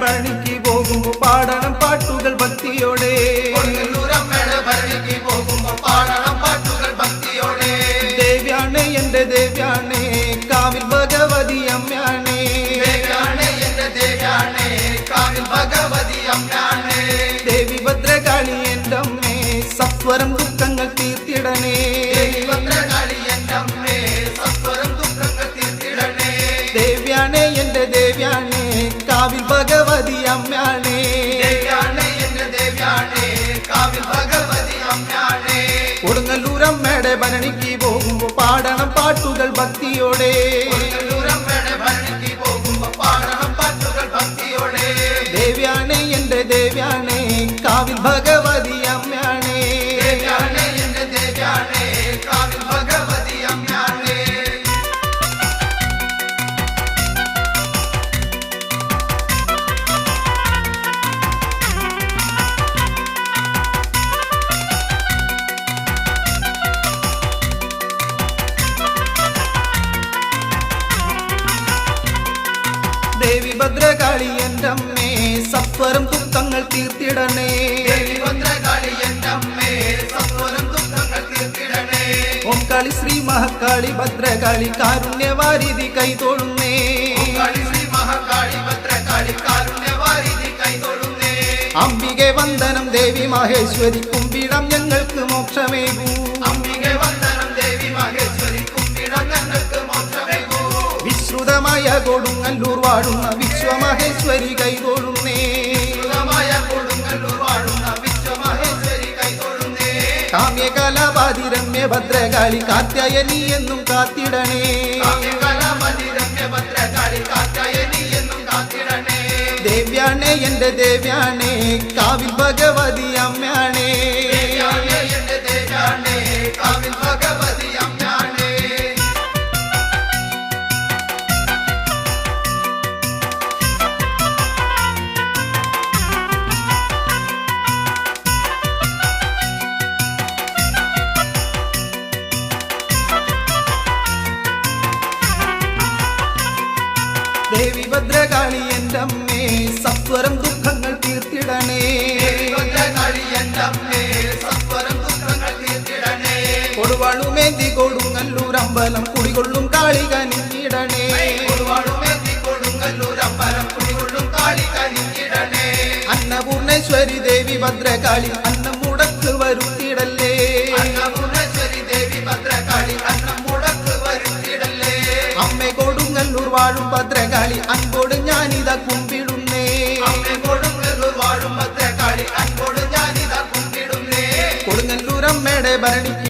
பழனிக்கு போகும் பாடலம் பாட்டுகள் பக்தியோடே. பழனிக்கு போகும் பாடலம் பாட்டுகள் பக்தியோடே. தேவியானே என்ற தேவியானே காவில் பகவதி அம்யானே. தேவியானே என்ற தேவியானே காவில் பகவதி அம்யானே. தேவி பத்ரகாளி என்றம்மே சத்வரம் துக்கங்கள் தீர்த்திடனே. பத்ரகாளி என்றம்மே சத்வரம் துக்கங்கள் தீர்த்திடனே. தேவியானே என்ற தேவியானே காவில் பகவதி ഭഗവതി അമ്മയാണ് കൊടുങ്ങല്ലൂരമ്മയുടെ ഭരണിക്ക് പോകുമ്പോ പാടണം പാട്ടുകൾ ഭക്തിയോടെ. ദേവ്യാണേ എന്റെ ദേവ്യാണേ കാവിൽ ഭഗവതി ഭദ്രകാളി എന്റെ അമ്മേ സത്വരം ദുഃഖങ്ങൾ തീർത്തിടണേ. ഭദ്രകാളി എന്റെ അമ്മേ സത്വരം ദുഃഖങ്ങൾ തീർത്തിടണേ ഓം കാളി ശ്രീ മഹാകാളി ഭദ്രകാളി കാരുണ്യവാരിധി കൈതൊഴുന്നേ. ശ്രീ മഹാകാളി ഭദ്രകാളി കാരുണ്യവാരിധി കൈതൊഴുന്നേ അംബികെ വന്ദനം ദേവി മഹേശ്വരി കുമ്പിടം ഞങ്ങൾക്ക് മോക്ഷമേകൂ. അംബികെ വിശ്രുതമായ കൊടുങ്ങല്ലൂർ വാഴുന്ന വിശ്വമഹേശ്വരി കൈതൊഴുന്നേ കാമ്യകലാപാതി രമ്യ ഭദ്രകാളി കാത്യായനി എന്നും കാത്തിടണേ. ദേവ്യാണേ എന്റെ ദേവ്യാണേ കാവിൽ ഭഗവതി അമ്മയാണേ. കാവിൽ ഭഗവതി ദേവി ഭദ്രകാളി എൻ്റമ്മേ സത്വരം ദുഃഖങ്ങൾ തീർത്തിടണേ കൊടുവാളുമേന്തി കൊടുങ്ങല്ലൂരമ്പലം കുടികൊള്ളും കാളിക നീടണേ അന്നപൂർണേശ്വരി ദേവി ഭദ്രകാളി അന്നം മുടക്ക് വരുത്തിടല്ലേ അന്നപൂർണേശ്വരി ദേവി ഭദ്രകാളി അന്നം മുടക്ക് വരുത്തിടല്ലേ അമ്മ കൊടുങ്ങല്ലൂർ വാഴും ഭദ്ര അൻപോട് ഞാനിതാ